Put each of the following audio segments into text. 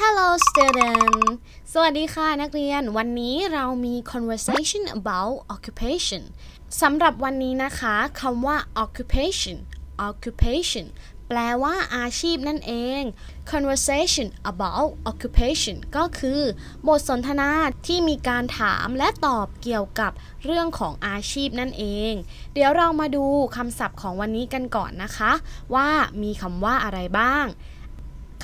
Hello student สวัสดีค่ะนักเรียน วันนี้เรามี conversation about occupation สำหรับวันนี้นะคะคำว่า occupation occupation แปลว่าอาชีพนั่นเอง conversation about occupation ก็คือ บทสนทนาที่มีการถามและตอบเกี่ยวกับเรื่องของอาชีพนั่นเอง เดี๋ยวเรามาดูคำศัพท์ของวันนี้กันก่อนนะคะ ว่ามีคำว่าอะไรบ้าง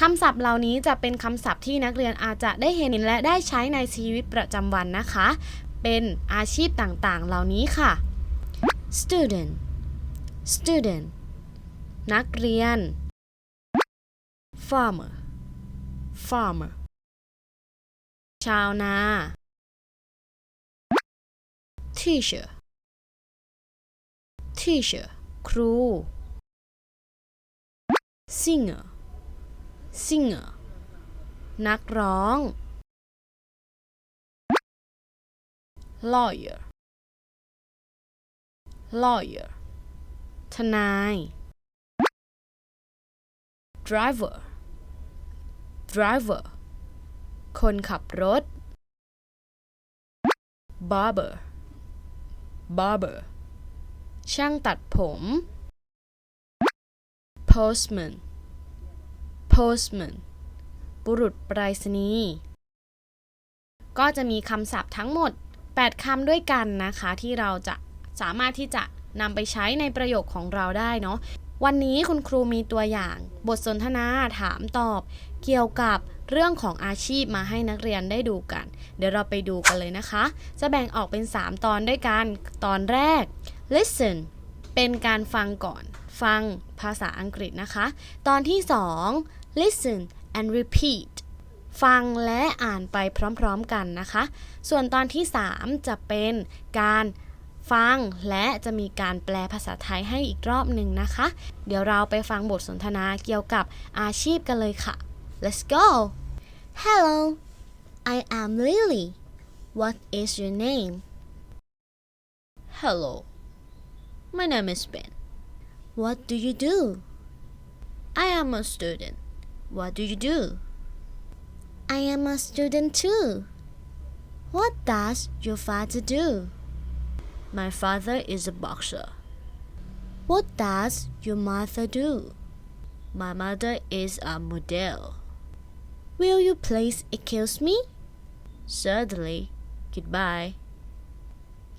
คำศัพท์เหล่านี้จะเป็นคำศัพท์ที่นักเรียนอาจจะได้เห็นและได้ใช้ในชีวิตประจำวันนะคะ เป็นอาชีพต่างๆ เหล่านี้ค่ะ student student นักเรียน farmer farmer ชาวนา teacher teacher ครู singer singer นักร้อง lawyer lawyer ทนาย driver driver คนขับรถ barber barber ช่างตัดผม postman postman บุรุษไปรษณีย์ก็จะมีคำศัพท์ทั้งหมด 8 คำด้วยกันนะคะ ที่เราจะสามารถที่จะนำไปใช้ในประโยคของเราได้เนาะ วันนี้คุณครูมีตัวอย่าง บทสนทนาถามตอบ เกี่ยวกับเรื่องของอาชีพมาให้นักเรียนได้ดูกัน เดี๋ยวเราไปดูกันเลยนะคะ จะแบ่งออกเป็น 3 ตอนด้วยกัน ตอนแรก listen เป็นการฟังก่อน ฟังภาษาอังกฤษนะคะ ตอนที่ 2 listen and repeat ฟังและอ่านไปพร้อมๆกันนะคะ ส่วนตอนที่ 3 จะเป็นการ ฟัง และจะมีการแปลภาษาไทยให้อีกรอบหนึ่งนะคะ เดี๋ยวเราไปฟังบทสนทนาเกี่ยวกับอาชีพกันเลยค่ะ let's go hello I am Lily what is your name hello my name is Ben what do you do I am a student what do you do I am a student too what does your father do my father is a boxer. What does your mother do? My mother is a model. Will you please excuse me? Certainly. Goodbye.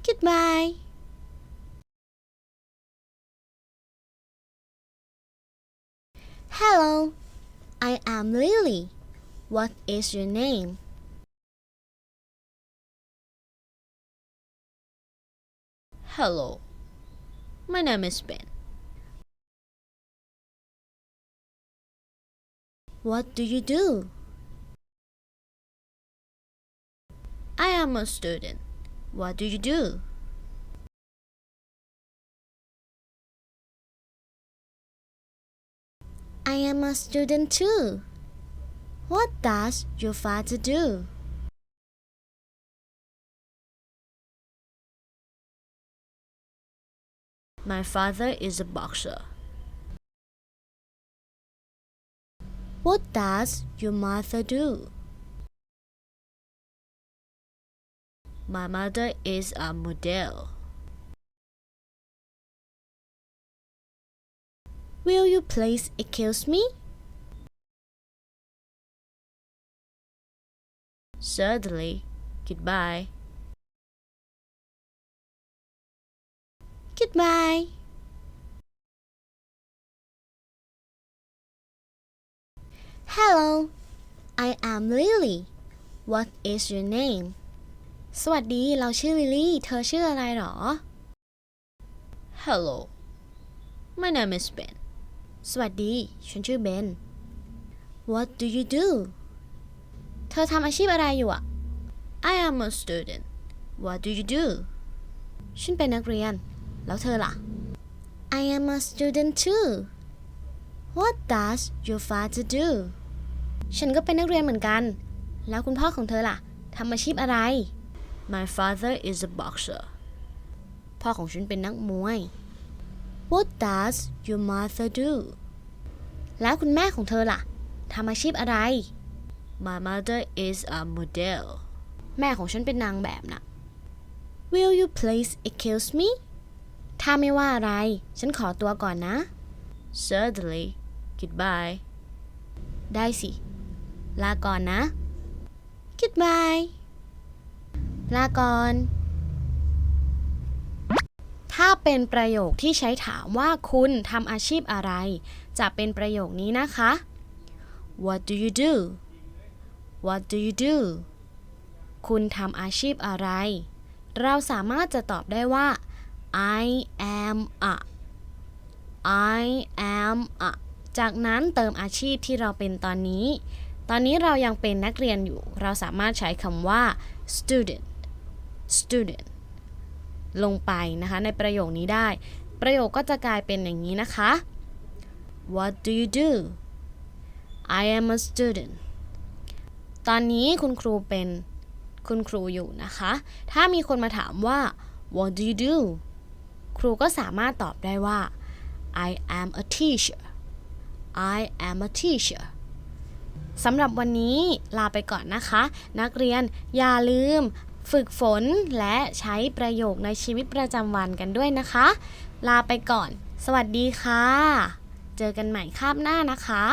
Goodbye. Hello, I am Lily. What is your name? Hello, my name is Ben. What do you do? I am a student. What do you do? I am a student too. What does your father do? My father is a boxer. What does your mother do? My mother is a model. Will you please excuse me? Certainly. Goodbye. Goodbye. Hello, I am Lily. What is your name? สวัสดี เราชื่อลิลลี่ เธอชื่ออะไรหรอ Hello, my name is Ben. สวัสดี ฉันชื่อเบน What do you do? เธอทำอาชีพอะไรอยู่อะ I am a student. What do you do? ฉันเป็นนักเรียน แล้วเธอล่ะ I am a student too. What does your father do? ฉันก็เป็นนักเรียนเหมือนกัน แล้วคุณพ่อของเธอล่ะทำอาชีพอะไร My father is a boxer. พ่อของฉันเป็นนักมวย What does your mother do แล้วคุณแม่ของเธอล่ะทำอาชีพอะไร My mother is a model แม่ของฉันเป็นนางแบบนะ Will you please excuse me ถ้าไม่ว่าอะไร ฉันขอตัวก่อนนะ Certainly Goodbye ได้สิ ลาก่อนนะ Goodbye ลาก่อน ถ้าเป็นประโยคที่ใช้ถามว่าคุณทำอาชีพอะไร จะเป็นประโยคนี้นะคะ What do you do What do you do คุณทำอาชีพอะไร เราสามารถจะตอบได้ว่า I am a I am a จากนั้นเติมอาชีพที่เราเป็นตอนนี้ ตอนนี้เรายังเป็นนักเรียนอยู่ เราสามารถใช้คำว่า student student ลงไปนะคะ ในประโยคนี้ได้ ประโยคก็จะกลายเป็นอย่างนี้นะคะ What do you do I am a student ตอนนี้คุณครูเป็นคุณครูอยู่นะคะ ถ้ามีคนมาถามว่า What do you do ครูก็สามารถตอบได้ว่า I am a teacher I am a teacher สำหรับวันนี้ลาไปก่อนนะคะ นักเรียนอย่าลืมฝึกฝนและใช้ประโยคในชีวิตประจำวันกันด้วยนะคะ ลาไปก่อน สวัสดีค่ะ เจอกันใหม่คาบหน้านะคะ